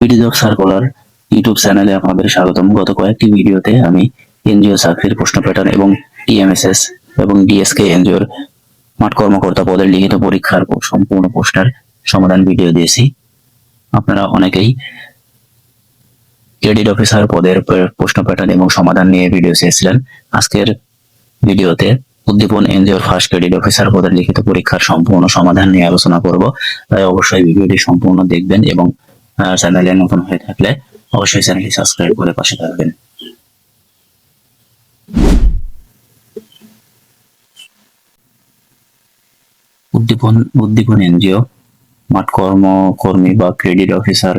Video circular YouTube চ্যানেলে আপনাদের স্বাগতম। গত কয়েকটি ভিডিওতে আমি এনজিও চাকরির প্রশ্ন প্যাটার্ন এবং টিএমএসএস এবং ডিএসকে এনজিওর মাঠ কর্মকর্তা পদের লিখিত পরীক্ষার সম্পূর্ণ পোস্টার সমাধান ভিডিও দিয়েছি। আপনারা অনেকেই ক্রেডিট অফিসার পদের প্রশ্ন প্যাটার্ন এবং সমাধান নিয়ে ভিডিও চেয়েছিলেন। আজকের ভিডিওতে উদ্দীপন এনজিওর ফার্স্ট ক্রেডিট অফিসার পদের লিখিত পরীক্ষার সম্পূর্ণ সমাধান নিয়ে আলোচনা করব। তাই অবশ্যই ভিডিওটি সম্পূর্ণ দেখবেন এবং চ্যানেলে নতুন হয়ে থাকলে অবশ্যই চ্যানেলটি সাবস্ক্রাইব করে পাশে থাকবেন। উদ্দীপন উদ্দীপন এনজিও মাঠ কর্মকর্মী বা ক্রেডিট অফিসার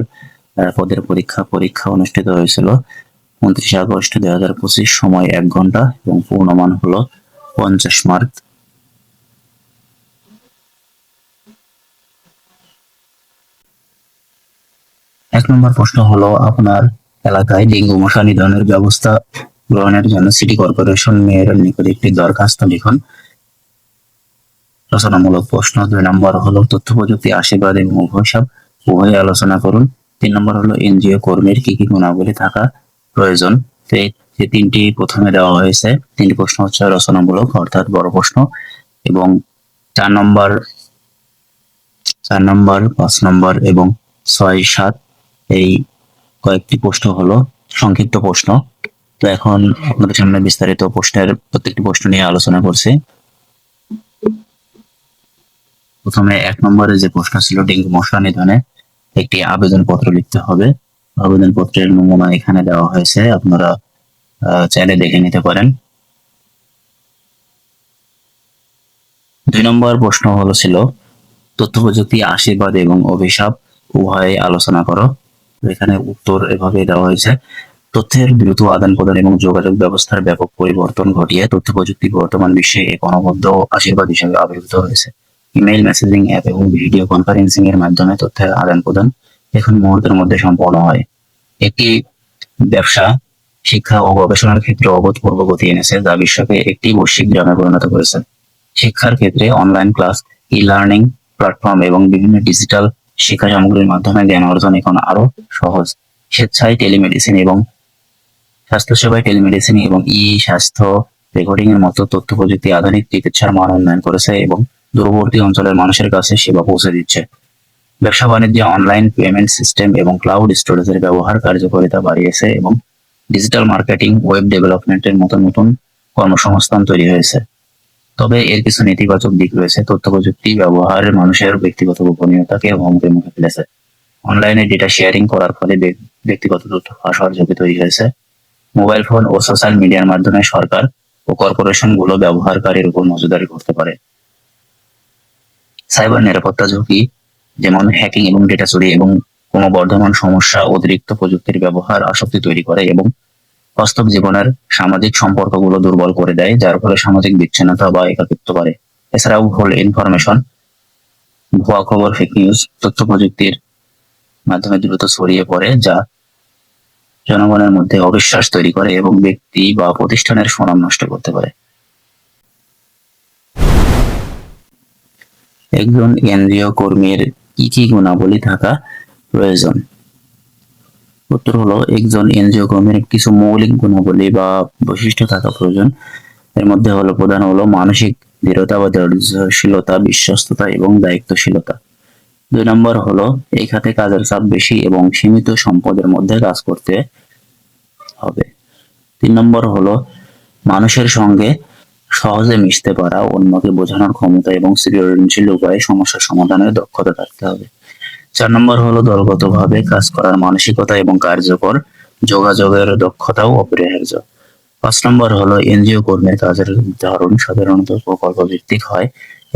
পদের পরীক্ষা পরীক্ষা অনুষ্ঠিত হয়েছিল উনত্রিশে আগস্ট দুই হাজার পঁচিশ, সময় এক ঘণ্টা এবং পূর্ণমান হলো পঞ্চাশ মার্ক এক নম্বর প্রশ্ন হলো, আপনার এলাকায় ডেঙ্গু মশা নিধনের ব্যবস্থা গ্রহণের জন্য সিটি কর্পোরেশন মেয়রের নিকট একটি দরখাস্ত লিখুন। রচনামূলক প্রশ্ন দুই নম্বর হলো, তথ্য প্রযুক্তি আশীর্বাদ এবং অভিশাপ উভয়ে আলোচনা করুন। তিন নম্বর হলো, এনজিও কর্মীর কি কি গুণাবলী থাকা প্রয়োজন? যে তিনটি প্রথমে দেওয়া হয়েছে, তিনটি প্রশ্ন হচ্ছে রচনামূলক, অর্থাৎ বড় প্রশ্ন। এবং চার নম্বর চার নম্বর, পাঁচ নম্বর এবং ছয়, সাত এই কয়েকটি প্রশ্ন হলো, সংক্ষিপ্ত প্রশ্ন। তো এখন আপনাদের সামনে বিস্তারিত প্রশ্নের প্রত্যেকটি প্রশ্ন নিয়ে আলোচনা করছি। প্রথমে এক নম্বরে যে প্রশ্ন ছিল, ডেঙ্গু মশা নিধনে একটি আবেদন পত্র লিখতে হবে। আবেদন পত্রের নমুনা এখানে দেওয়া হয়েছে, আপনারা চাইলে দেখে নিতে পারেন। দুই নম্বর প্রশ্ন হলো ছিল তথ্য প্রযুক্তি আশীর্বাদ এবং অভিশাপ, উভয়ে আলোচনা করো। এখানে উত্তর এভাবে দেওয়া হয়েছে। তথ্যের দ্রুত আদান প্রদান এবং যোগাযোগ ব্যবস্থার ব্যাপক পরিবর্তন ঘটিয়ে তথ্য প্রযুক্তি বর্তমান বিশ্বে এক অনবদ্য আশীর্বাদ হিসেবে আবির্ভূত হয়েছে। ইমেইল মেসেজিং অ্যাপ এবং ভিডিও কনফারেন্সিং এর মাধ্যমে তথ্যের আদান প্রদান এখন মুহূর্তের মধ্যে সম্পন্ন হয়। একটি ব্যবসা, শিক্ষা ও গবেষণার ক্ষেত্রে অভূতপূর্ব গতি এনেছে যা বিশ্বকে একটি বৈশ্বিক গ্রামে পরিণত করেছে। শিক্ষার ক্ষেত্রে online class e learning platform এবং বিভিন্ন ডিজিটাল শিক্ষা সামগ্রীর মাধ্যমে জ্ঞান অর্জন এখন আরও সহজ। স্বেচ্ছায় টেলিমেডিসিন এবং স্বাস্থ্যসেবায় টেলিমেডিসিন এবং ই স্বাস্থ্য রেকর্ডিং এর মতো তথ্য প্রযুক্তি আধুনিক চিকিৎসার মান উন্নয়ন করেছে এবং দূরবর্তী অঞ্চলের মানুষের কাছে সেবা পৌঁছে দিচ্ছে। ব্যবসা বাণিজ্যে অনলাইন পেমেন্ট সিস্টেম এবং ক্লাউড স্টোরেজের ব্যবহার কার্যকারিতা বাড়িয়েছে এবং ডিজিটাল মার্কেটিং ওয়েব ডেভেলপমেন্টের মতো নতুন কর্মসংস্থান তৈরি হয়েছে। তবে এর কিছু নেতিবাচক দিক রয়েছে। তথ্য প্রযুক্তি ব্যবহার, মানুষের ব্যক্তিগত গোপনীয়তাকে হুমকির মুখে ফেলেছে। অনলাইনে ডেটা শেয়ারিং করার ফলে ব্যক্তিগত তথ্য ফাঁস হওয়ার ঝুঁকি তৈরি হয়েছে। মোবাইল ফোন ও সোশ্যাল মিডিয়ার মাধ্যমে সরকার ও কর্পোরেশনগুলো ব্যবহারকারীর উপর নজরদারি করতে পারে। সাইবার নিরাপত্তা ঝুঁকি, যেমন হ্যাকিং এবং ডেটা চুরি এবং ক্রমবর্ধমান সমস্যা, অতিরিক্ত প্রযুক্তির ব্যবহার, আসক্তি তৈরি করে এবং বাস্তব জীবনের সামাজিক সম্পর্কগুলো দুর্বল করে দেয়, যার ফলে সামাজিক বিচ্ছিন্নতা বা একাকিত্ব বাড়ে। এছাড়াও ভুল ইনফরমেশন ভুয়া খবর ফেক নিউজ তথ্য প্রযুক্তির মাধ্যমে দ্রুত ছড়িয়ে পড়ে, যা জনগণের মধ্যে অবিশ্বাস তৈরি করে এবং ব্যক্তি বা প্রতিষ্ঠানের সুনাম নষ্ট করতে পারে। একজন এনজিও কর্মীর কি কি গুণাবলী থাকা প্রয়োজন? উত্তর হলো একজন এনজিও কর্মীর কিছু মৌলিক গুণাবলী বা বৈশিষ্ট্য থাকা প্রয়োজন। এর মধ্যে হলো প্রধান হলো মানসিক দৃঢ়তা বা ধৈর্যশীলতা বিশ্বস্ততা এবং দায়িত্বশীলতা। দুই নম্বর হলো এই খাতে কাজের চাপ বেশি এবং সীমিত সম্পদের মধ্যে কাজ করতে হবে। তিন নম্বর হলো মানুষের সঙ্গে সহজে মিশতে পারা, অন্যকে বোঝানোর ক্ষমতা এবং সৃজনশীল উপায়ে সমস্যার সমাধানের দক্ষতা থাকতে হবে। চার নম্বর হলো দলগতভাবে কাজ করার মানসিকতা এবং কার্যকর যোগাযোগের দক্ষতাও অপরিহার্য। পাঁচ নম্বর হলো এনজিও কর্মীর কাজের ধরন সাধারণত প্রকল্প ভিত্তিক হয়।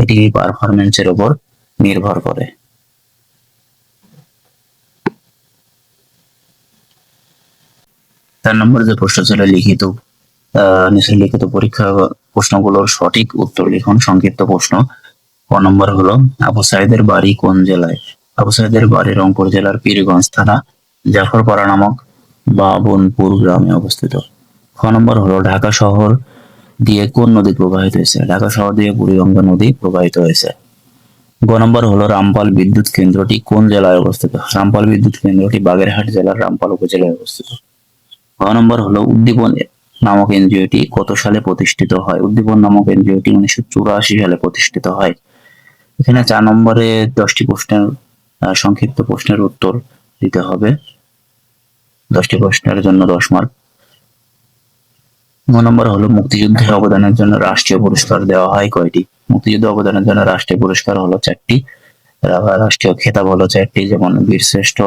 এটি পারফরমেন্সের উপর নির্ভর করে। চার নম্বর যে প্রশ্ন ছিল, লিখিত লিখিত পরীক্ষা প্রশ্নগুলোর সঠিক উত্তর লিখুন, সংক্ষিপ্ত প্রশ্ন। ক নম্বর হলো, আবু সাইদের বাড়ি কোন জেলায়? আবু সাইদের বাড়ি রংপুর জেলার পীরগঞ্জ থানা জাফরপাড়া নামক বাবনপুর গ্রামে অবস্থিত। খ নম্বর হলো ঢাকা শহর দিয়ে কোন নদী প্রবাহিত হয়েছে? ঢাকা শহর দিয়ে বুড়িগঙ্গা নদী প্রবাহিত হয়েছে। গ নম্বর হলো রামপাল বিদ্যুৎ কেন্দ্রটি কোন জেলায় অবস্থিত? রামপাল বিদ্যুৎ কেন্দ্রটি বাগেরহাট জেলার রামপাল উপজেলায় অবস্থিত। গ নম্বর হলো উদ্দীপন নামক এনজিওটি কত সালে প্রতিষ্ঠিত হয়? উদ্দীপন নামক এনজিওটি উনিশশো চুরাশি সালে প্রতিষ্ঠিত হয়। এখানে চার নম্বরে দশটি প্রশ্নের সংক্ষিপ্ত প্রশ্নের উত্তর দিতে হবে। দশটি প্রশ্নের জন্য দশ মার্ক ন নম্বর হলো, মুক্তিযুদ্ধে অবদানের জন্য রাষ্ট্রীয় পুরস্কার দেওয়া হয় কয়টি? মুক্তিযুদ্ধে অবদানের জন্য রাষ্ট্রীয় পুরস্কার হলো চারটি। রাষ্ট্রীয় খেতাব হলো চারটি, যেমন বীর শ্রেষ্ঠ,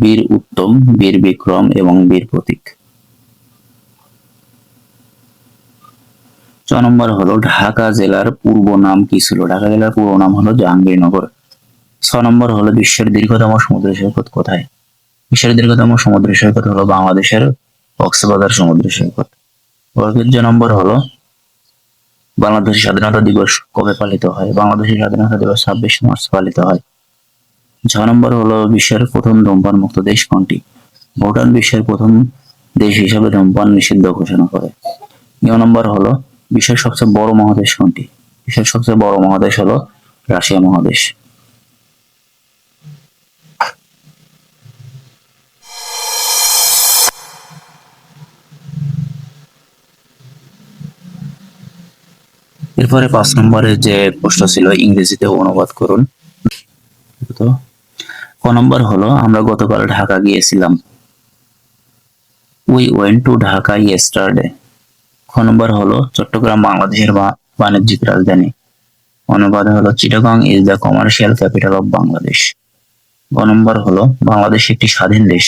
বীর উত্তম, বীর বিক্রম এবং বীর প্রতীক। ছ নম্বর হলো, ঢাকা জেলার পূর্ব নাম কি ছিল? ঢাকা জেলার পূর্ব নাম হলো জাহাঙ্গীরনগর। ছ নম্বর হলো বিশ্বের দীর্ঘতম সমুদ্র সৈকত কোথায়? বিশ্বের দীর্ঘতম সমুদ্র সৈকত হলো বাংলাদেশের কক্সবাজার সমুদ্র সৈকত। ঐতিহ্য নম্বর হলো, বাংলাদেশের স্বাধীনতা দিবস কবে পালিত হয়? বাংলাদেশের স্বাধীনতা দিবস ছাব্বিশ মার্চ পালিত হয়। ছ নম্বর হলো বিশ্বের প্রথম ধূমপান মুক্ত দেশ কোনটি? ভুটান বিশ্বের প্রথম দেশ হিসাবে ধূমপান নিষিদ্ধ ঘোষণা করে। নিয় নম্বর হলো, বিশ্বের সবচেয়ে বড় মহাদেশ কোনটি? বিশ্বের সবচেয়ে বড় মহাদেশ হলো রাশিয়া মহাদেশ। এরপরে পাঁচ নম্বরের যে প্রশ্ন ছিল, ইংরেজিতে অনুবাদ করুন। ক নম্বর হলো, আমরা গতকাল ঢাকা গিয়েছিলাম। We went to Dhaka yesterday খ নম্বর হলো, চট্টগ্রাম বাংলাদেশের বাণিজ্যিক রাজধানী। অনুবাদ হলো, Chittagong is the commercial capital of Bangladesh গ নম্বর হলো, বাংলাদেশ একটি স্বাধীন দেশ।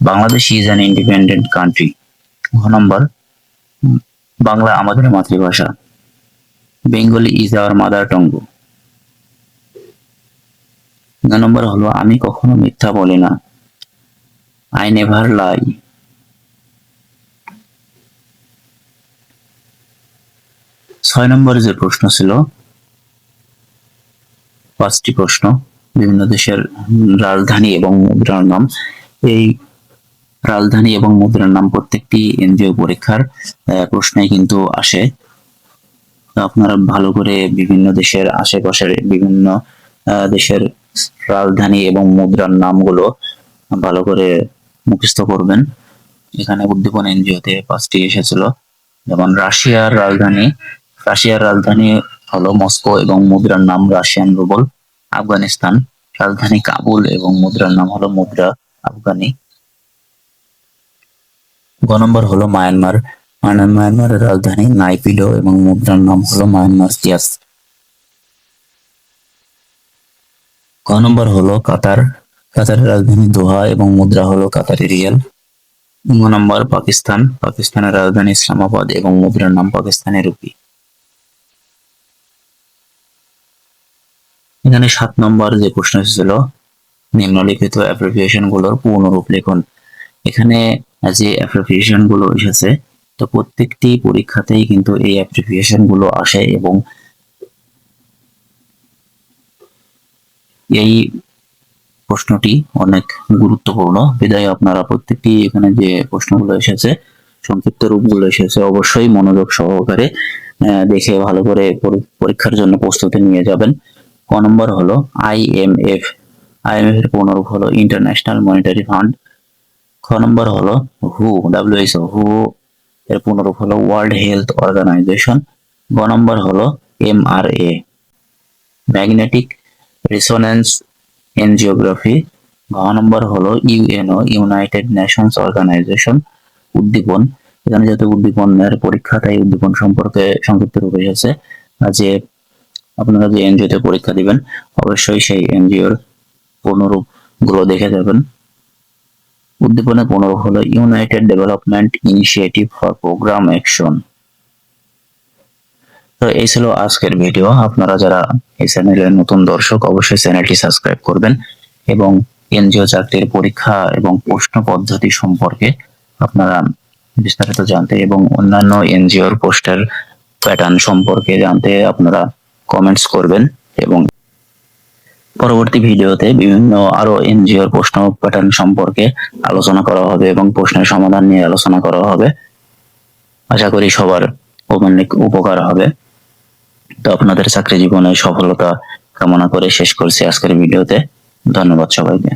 Bangladesh is an independent country ঘ নম্বর, বাংলা আমাদের মাতৃভাষা। Bengali is our mother tongue. নম্বর হলো, আমি কখনো মিথ্যা বলি না। আই নেভার লাই ছয় নম্বরে যে প্রশ্ন ছিল, পাঁচটি প্রশ্ন, বিভিন্ন দেশের রাজধানী এবং মুদ্রার নাম। এই রাজধানী এবং মুদ্রার নাম প্রত্যেকটি এনজিও পরীক্ষার প্রশ্নে কিন্তু আসে। আপনারা ভালো করে বিভিন্ন দেশের আশেপাশের বিভিন্ন দেশের রাজধানী এবং মুদ্রার নামগুলো ভালো করে মুখস্থ করবেন। এখানে উদ্দীপন এনজিওতে পাঁচটি এসেছিল। যেমন রাশিয়ার রাজধানী রাশিয়ার রাজধানী হলো মস্কো এবং মুদ্রার নাম রাশিয়ান রুবল। আফগানিস্তান, রাজধানী কাবুল এবং মুদ্রার নাম হলো মুদ্রা আফগানি। গ নম্বর হলো মায়ানমার। মায়ানমারের রাজধানী নাইপিডো এবং মুদ্রার নাম হলো মায়ানমার সিয়াস। ক নম্বর হলো কাতার। কাতারের রাজধানী দোহা এবং মুদ্রা হলো কাতারি রিয়াল। গ নম্বর পাকিস্তান। পাকিস্তানের রাজধানী ইসলামাবাদ এবং মুদ্রার নাম পাকিস্তানি রুপি। এখানে সাত নম্বর যে প্রশ্ন এসেছিল, নিম্নলিখিত অ্যাপ্রিভিয়েশনগুলোর পূর্ণরূপ লিখুন। এখানে যে অ্যাপ্রিভিয়েশনগুলো এসেছে তো প্রত্যেকটি পরীক্ষাতেই কিন্তু এই অ্যাপ্রিভিয়েশনগুলো আসে এবং এই প্রশ্নটি অনেক গুরুত্বপূর্ণ। বিদায়, আপনারা প্রত্যেকটি এখানে যে প্রশ্নগুলো এসেছে, সংক্ষিপ্ত রূপগুলো এসেছে, অবশ্যই মনোযোগ সহকারে দেখে ভালো করে পরীক্ষার জন্য প্রস্তুতি নিয়ে যাবেন। ক নম্বর হলো আইএমএফ আইএমএফ এর পুনরূপ হলো ইন্টারন্যাশনাল মনিটারি ফান্ড খ নম্বর হলো হু ডাব্লিউএইচও হু এর পুনরূপ হলো ওয়ার্ল্ড হেলথ অর্গানাইজেশন গ নম্বর হলো এমআরএ ম্যাগনেটিক রেসোনেন্স এনজিওগ্রাফি ঘ নম্বর হলো UNO United Nations Organisation Uddipan. এখানে যেহেতু উদ্দীপনের পরীক্ষা, তাই উদ্দীপন সম্পর্কে সংক্ষিপ্ত রূপে এসেছে যে আপনারা যে এনজিওতে পরীক্ষা দিবেন, অবশ্যই সেই এনজিওর পূর্ণরূপগুলো দেখে যাবেন। উদ্দীপনের পূর্ণরূপ হলো united development initiative for programme action তো এই ছিল আজকের ভিডিও আপনারা যারা এই চ্যানেলের নতুন দর্শক, অবশ্যই চ্যানেলটি সাবস্ক্রাইব করবেন এবং এনজিও চাকরির পরীক্ষা এবং প্রশ্ন পদ্ধতি সম্পর্কে আপনারা বিস্তারিত জানতে এবং অন্যান্য এনজিওর পোস্টার প্যাটার্ন সম্পর্কে জানতে আপনারা কমেন্টস করবেন এবং পরবর্তী ভিডিওতে বিভিন্ন আরও এনজিওর প্রশ্ন প্যাটার্ন সম্পর্কে আলোচনা করা হবে এবং প্রশ্নের সমাধান নিয়ে আলোচনা করা হবে। আশা করি সবার অনেক উপকার হবে। তো আপনাদের চাকরি জীবনে সফলতা কামনা করে শেষ করছি আজকের ভিডিওতে। ধন্যবাদ সবাইকে।